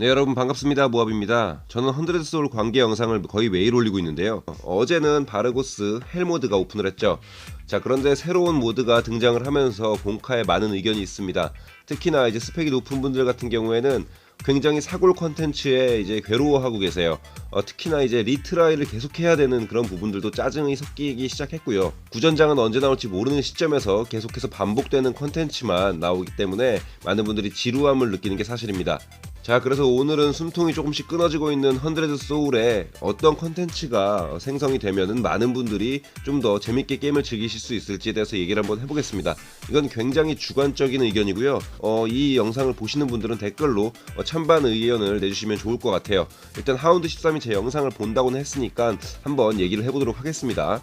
네 여러분 반갑습니다 모압입니다 저는 헌드레드 소울 관계 영상을 거의 매일 올리고 있는데요 어제는 바르고스 헬 모드가 오픈을 했죠 자 그런데 새로운 모드가 등장을 하면서 본카에 많은 의견이 있습니다 특히나 이제 스펙이 높은 분들 같은 경우에는 굉장히 사골 컨텐츠에 이제 괴로워하고 계세요. 어, 특히나 이제 리트라이를 계속해야 되는 그런 부분들도 짜증이 섞이기 시작했고요. 구전장은 언제 나올지 모르는 시점에서 계속해서 반복되는 컨텐츠만 나오기 때문에 많은 분들이 지루함을 느끼는 게 사실입니다. 자 그래서 오늘은 숨통이 조금씩 끊어지고 있는 헌드레드 소울에 어떤 컨텐츠가 생성이 되면은 많은 분들이 좀 더 재밌게 게임을 즐기실 수 있을지에 대해서 얘기를 한번 해보겠습니다. 이건 굉장히 주관적인 의견이고요. 어, 이 영상을 보시는 분들은 댓글로 어, 찬반 의견을 내주시면 좋을 것 같아요. 일단 하운드 13이 제 영상을 본다고는 했으니까 한번 얘기를 해보도록 하겠습니다.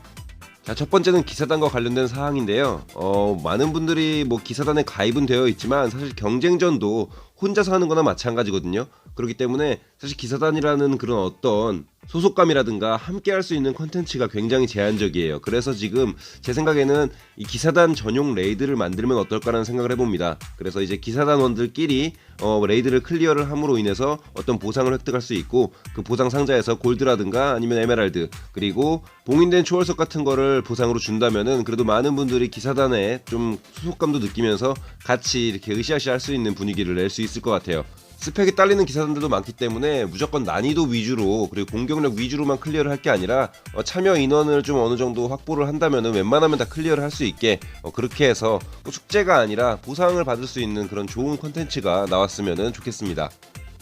자, 첫 번째는 기사단과 관련된 사항인데요. 어, 많은 분들이 뭐 기사단에 가입은 되어 있지만 사실 경쟁전도 혼자서 하는 거나 마찬가지거든요. 그렇기 때문에 사실 기사단이라는 그런 어떤 소속감이라든가 함께 할 수 있는 컨텐츠가 굉장히 제한적이에요. 그래서 지금 제 생각에는 이 기사단 전용 레이드를 만들면 어떨까라는 생각을 해봅니다. 그래서 이제 기사단원들끼리 어, 레이드를 클리어를 함으로 인해서 어떤 보상을 획득할 수 있고 그 보상 상자에서 골드라든가 아니면 에메랄드 그리고 봉인된 초월석 같은 거를 보상으로 준다면은 그래도 많은 분들이 기사단에 좀 소속감도 느끼면서 같이 이렇게 으쌰으쌰 할 수 있는 분위기를 낼 수 있을 것 같아요. 스펙이 딸리는 기사단들도 많기 때문에 무조건 난이도 위주로 그리고 공격력 위주로만 클리어를 할 게 아니라 어, 참여 인원을 좀 어느 정도 확보를 한다면 웬만하면 다 클리어를 할 수 있게 어, 그렇게 해서 뭐 숙제가 아니라 보상을 받을 수 있는 그런 좋은 컨텐츠가 나왔으면 좋겠습니다.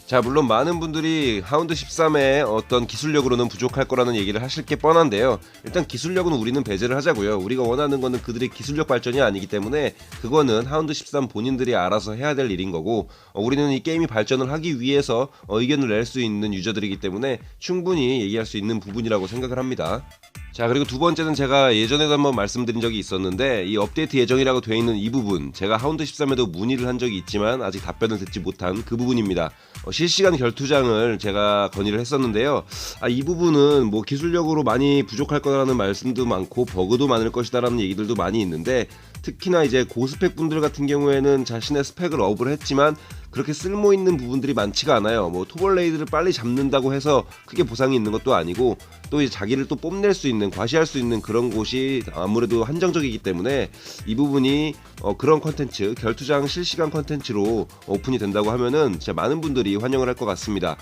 자 물론 많은 분들이 하운드 13의 어떤 기술력으로는 부족할 거라는 얘기를 하실 게 뻔한데요. 일단 기술력은 우리는 배제를 하자고요. 우리가 원하는 거는 그들의 기술력 발전이 아니기 때문에 그거는 하운드 13 본인들이 알아서 해야 될 일인 거고 어, 우리는 이 게임이 발전을 하기 위해서 어, 의견을 낼 수 있는 유저들이기 때문에 충분히 얘기할 수 있는 부분이라고 생각을 합니다 자 그리고 두 번째는 제가 예전에도 한번 말씀드린 적이 있었는데 이 업데이트 예정이라고 되어 있는 이 부분 제가 하운드 13에도 문의를 한 적이 있지만 아직 답변을 듣지 못한 그 부분입니다. 어, 실시간 결투장을 제가 건의를 했었는데요. 아, 이 부분은 뭐 기술력으로 많이 부족할 거라는 말씀도 많고 버그도 많을 것이다라는 얘기들도 많이 있는데 특히나 이제 고스펙 분들 같은 경우에는 자신의 스펙을 업을 했지만 그렇게 쓸모 있는 부분들이 많지가 않아요. 뭐 토벌레이드를 빨리 잡는다고 해서 크게 보상이 있는 것도 아니고 또 이제 자기를 또 뽐낼 수 있는 과시할 수 있는 그런 곳이 아무래도 한정적이기 때문에 이 부분이 어 그런 컨텐츠 결투장 실시간 컨텐츠로 오픈이 된다고 하면은 진짜 많은 분들이 환영을 할 것 같습니다.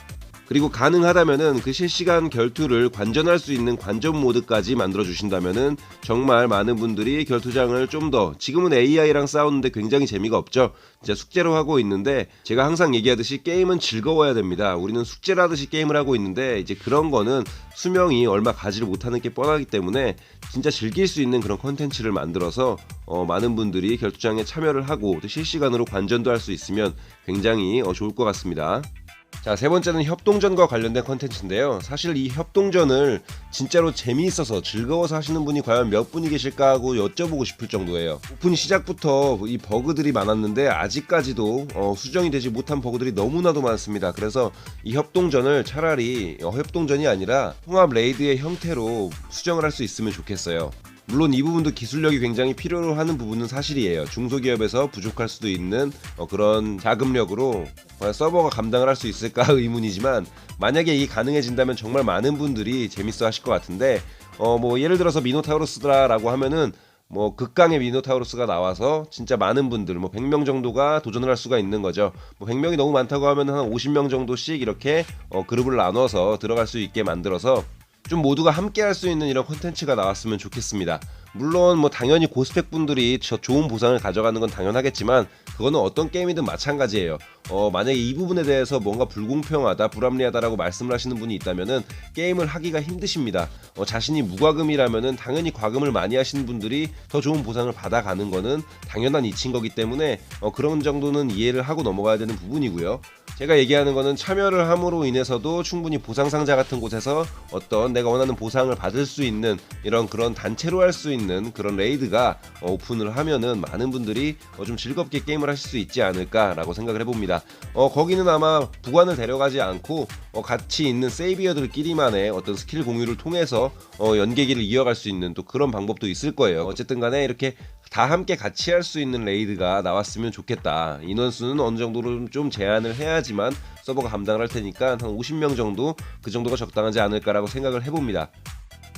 그리고 가능하다면은 그 실시간 결투를 관전할 수 있는 관전 모드까지 만들어 주신다면은 정말 많은 분들이 결투장을 좀 더 지금은 AI랑 싸우는데 굉장히 재미가 없죠. 진짜 숙제로 하고 있는데 제가 항상 얘기하듯이 게임은 즐거워야 됩니다. 우리는 숙제를 하듯이 게임을 하고 있는데 이제 그런 거는 수명이 얼마 가지를 못하는 게 뻔하기 때문에 진짜 즐길 수 있는 그런 컨텐츠를 만들어서 어, 많은 분들이 결투장에 참여를 하고 또 실시간으로 관전도 할 수 있으면 굉장히 어, 좋을 것 같습니다. 자, 세 번째는 협동전과 관련된 컨텐츠인데요. 사실 이 협동전을 진짜로 재미있어서 즐거워서 하시는 분이 과연 몇 분이 계실까 하고 여쭤보고 싶을 정도예요. 오픈 시작부터 이 버그들이 많았는데 아직까지도 어, 수정이 되지 못한 버그들이 너무나도 많습니다. 그래서 이 협동전을 차라리 어, 협동전이 아니라 통합 레이드의 형태로 수정을 할 수 있으면 좋겠어요. 물론 이 부분도 기술력이 굉장히 필요로 하는 부분은 사실이에요. 중소기업에서 부족할 수도 있는 어, 그런 자금력으로 과연 서버가 감당을 할 수 있을까 의문이지만 만약에 이게 가능해진다면 정말 많은 분들이 재밌어 하실 것 같은데 어 뭐 예를 들어서 미노타우로스라고 하면은 뭐 극강의 미노타우로스가 나와서 진짜 많은 분들 뭐 100명 정도가 도전을 할 수가 있는 거죠. 뭐 100명이 너무 많다고 하면 한 50명 정도씩 이렇게 어 그룹을 나눠서 들어갈 수 있게 만들어서 좀 모두가 함께 할 수 있는 이런 콘텐츠가 나왔으면 좋겠습니다. 물론 뭐 당연히 고스펙 분들이 저 좋은 보상을 가져가는 건 당연하겠지만 그거는 어떤 게임이든 마찬가지예요. 어, 만약에 이 부분에 대해서 뭔가 불공평하다, 불합리하다라고 말씀을 하시는 분이 있다면은 게임을 하기가 힘드십니다. 어, 자신이 무과금이라면은 당연히 과금을 많이 하시는 분들이 더 좋은 보상을 받아가는 거는 당연한 이치인 거기 때문에 어, 그런 정도는 이해를 하고 넘어가야 되는 부분이고요. 제가 얘기하는 거는 참여를 함으로 인해서도 충분히 보상 상자 같은 곳에서 어떤 내가 원하는 보상을 받을 수 있는 이런 그런 단체로 할 수 있는 그런 레이드가 어, 오픈을 하면은 많은 분들이 어, 좀 즐겁게 게임을 하실 수 있지 않을까라고 생각을 해봅니다. 어, 거기는 아마 부관을 데려가지 않고 어, 같이 있는 세이비어들끼리만의 어떤 스킬 공유를 통해서 어, 연계기를 이어갈 수 있는 또 그런 방법도 있을 거예요. 어쨌든 간에 이렇게 다 함께 같이 할 수 있는 레이드가 나왔으면 좋겠다. 인원수는 어느 정도로 좀 제한을 해야지만 서버가 감당을 할 테니까 한 50명 정도 그 정도가 적당하지 않을까라고 생각을 해봅니다.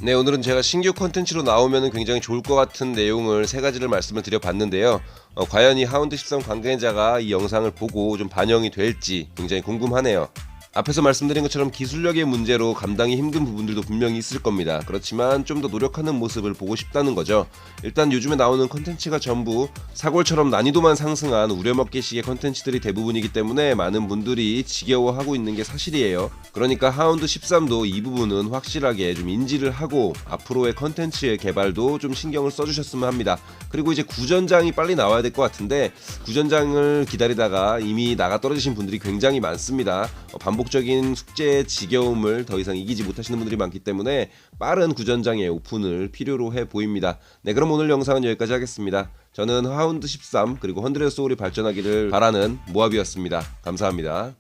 네, 오늘은 제가 신규 컨텐츠로 나오면 굉장히 좋을 것 같은 내용을 세 가지를 말씀을 드려봤는데요. 어, 과연 이 하운드 13 관계자가 이 영상을 보고 좀 반영이 될지 굉장히 궁금하네요. 앞에서 말씀드린 것처럼 기술력의 문제로 감당이 힘든 부분들도 분명히 있을 겁니다. 그렇지만 좀 더 노력하는 모습을 보고 싶다는 거죠. 일단 요즘에 나오는 컨텐츠가 전부 사골처럼 난이도만 상승한 우려먹기식의 컨텐츠들이 대부분이기 때문에 많은 분들이 지겨워하고 있는 게 사실이에요. 그러니까 하운드 13도 이 부분은 확실하게 좀 인지를 하고 앞으로의 컨텐츠의 개발도 좀 신경을 써주셨으면 합니다. 그리고 이제 구전장이 빨리 나와야 될 것 같은데 구전장을 기다리다가 이미 나가 떨어지신 분들이 굉장히 많습니다. 어, 반복적인 숙제의 지겨움을 더 이상 이기지 못하시는 분들이 많기 때문에 빠른 구전장의 오픈을 필요로 해 보입니다. 네, 그럼 오늘 영상은 여기까지 하겠습니다. 저는 하운드 13 그리고 헌드레드 소울이 발전하기를 바라는 모압이었습니다. 감사합니다.